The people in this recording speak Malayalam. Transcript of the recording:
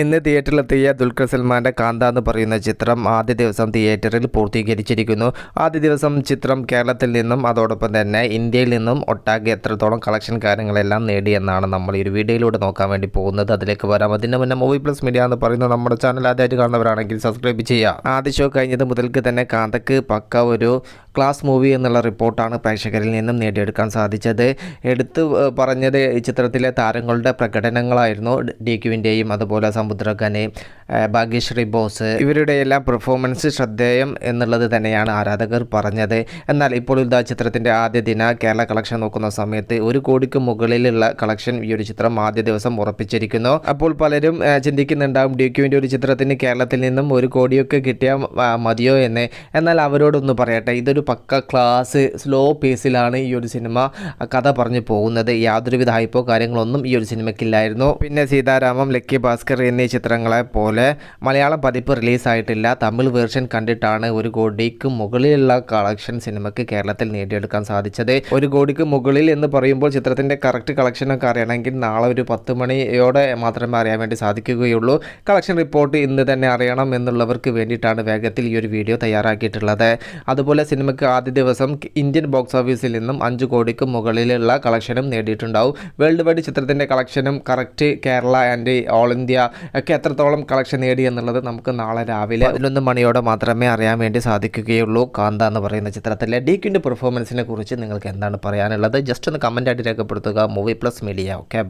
ഇന്ന് തിയേറ്ററിലെത്തിയ ദുൽഖർ സൽമാന്റെ കാന്ത എന്ന് പറയുന്ന ചിത്രം ആദ്യ ദിവസം തിയേറ്ററിൽ പൂർത്തീകരിച്ചിരിക്കുന്നു. ആദ്യ ദിവസം ചിത്രം കേരളത്തിൽ നിന്നും അതോടൊപ്പം തന്നെ ഇന്ത്യയിൽ നിന്നും ഒട്ടാകെ എത്രത്തോളം കളക്ഷൻ കാര്യങ്ങളെല്ലാം നേടിയെന്നാണ് നമ്മൾ ഈ ഒരു വീഡിയോയിലൂടെ നോക്കാൻ വേണ്ടി പോകുന്നത്. അതിലേക്ക് വരാം. അതിന്റെ മുന്നേ മൂവി പ്ലസ് മീഡിയ എന്ന് പറയുന്ന നമ്മുടെ ചാനൽ ആദ്യമായിട്ട് കാണുന്നവരാണെങ്കിൽ സബ്സ്ക്രൈബ് ചെയ്യുക. ആദ്യ ഷോ കഴിഞ്ഞത് മുതൽക്ക് തന്നെ കാന്തക്ക് പക്ക ഒരു ക്ലാസ് മൂവി എന്നുള്ള റിപ്പോർട്ടാണ് പ്രേക്ഷകരിൽ നിന്നും നേടിയെടുക്കാൻ സാധിച്ചത്. എടുത്തു പറഞ്ഞത് ചിത്രത്തിലെ താരങ്ങളുടെ പ്രകടനങ്ങളായിരുന്നു. ഡി ക്യുവിന്റെയും അതുപോലെ സമുദ്രഖനി ഏഹ്, ഭാഗ്യശ്രീ ബോസ്. ഇവരുടെ എല്ലാം പെർഫോമൻസ് ശ്രദ്ധേയം എന്നുള്ളത് തന്നെയാണ് ആരാധകർ പറഞ്ഞത്. എന്നാൽ ഇപ്പോൾ ഇതാ ചിത്രത്തിന്റെ ആദ്യ ദിന. കേരള കളക്ഷൻ നോക്കുന്ന സമയത്ത് ഒരു കോടിക്ക് മുകളിലുള്ള കളക്ഷൻ ഈ ഒരു ചിത്രം ആദ്യ ദിവസം ഉറപ്പിച്ചിരിക്കുന്നു. അപ്പോൾ പലരും ചിന്തിക്കുന്നുണ്ടാവും ഡി ക്യുവിന്റെ ഒരു ചിത്രത്തിന് കേരളത്തിൽ നിന്നും ഒരു കോടിയൊക്കെ കിട്ടിയാൽ മതിയോ എന്ന്. എന്നാൽ അവരോടൊന്ന് പറയട്ടെ ഇതൊരു പക്ക ക്ലാസ് സ്ലോ പേസിലാണ് ഈ ഒരു സിനിമ കഥ പറഞ്ഞു പോകുന്നത്. യാതൊരുവിധ ഹൈപ്പോ കാര്യങ്ങളൊന്നും ഈ ഒരു സിനിമയ്ക്കില്ലായിരുന്നു. പിന്നെ സീതാരാമം ലക്കി ഭാസ്കർ എന്നീ ചിത്രങ്ങളെ പോലെ മലയാളം പതിപ്പ് റിലീസായിട്ടില്ല. തമിഴ് വേർഷൻ കണ്ടിട്ടാണ് ഒരു കോടിക്ക് മുകളിലുള്ള കളക്ഷൻ സിനിമയ്ക്ക് കേരളത്തിൽ നേടിയെടുക്കാൻ സാധിച്ചത്. ഒരു കോടിക്ക് മുകളിൽ എന്ന് പറയുമ്പോൾ ചിത്രത്തിന്റെ കറക്റ്റ് കളക്ഷനൊക്കെ അറിയണമെങ്കിൽ നാളെ ഒരു പത്ത് മണിയോടെ മാത്രമേ അറിയാൻ വേണ്ടി സാധിക്കുകയുള്ളൂ. കളക്ഷൻ റിപ്പോർട്ട് ഇന്ന് തന്നെ അറിയണം എന്നുള്ളവർക്ക് വേണ്ടിയിട്ടാണ് വേഗത്തിൽ ഈ ഒരു വീഡിയോ തയ്യാറാക്കിയിട്ടുള്ളത്. അതുപോലെ സിനിമയ്ക്ക് ആദ്യ ദിവസം ഇന്ത്യൻ ബോക്സ് ഓഫീസിൽ നിന്നും അഞ്ച് കോടിക്ക് മുകളിലുള്ള കളക്ഷനും നേടിയിട്ടുണ്ടാവും. വേൾഡ് വൈഡ് ചിത്രത്തിന്റെ കളക്ഷനും correct Kerala and all India ഒക്കെ എത്രത്തോളം കളക്ഷൻ നേടി എന്നുള്ളത് നമുക്ക് നാളെ രാവിലെ പതിനൊന്ന് മണിയോടെ മാത്രമേ അറിയാൻ വേണ്ടി സാധിക്കുകയുള്ളൂ. കാന്ത എന്ന് പറയുന്ന ചിത്രത്തിലെ ഡീക്കിന്റെ പെർഫോമൻസിനെ കുറിച്ച് നിങ്ങൾക്ക് എന്താണ് പറയാനുള്ളത്? ജസ്റ്റ് ഒന്ന് കമന്റ് ആയിട്ട് രേഖപ്പെടുത്തുക. Movie plus media okay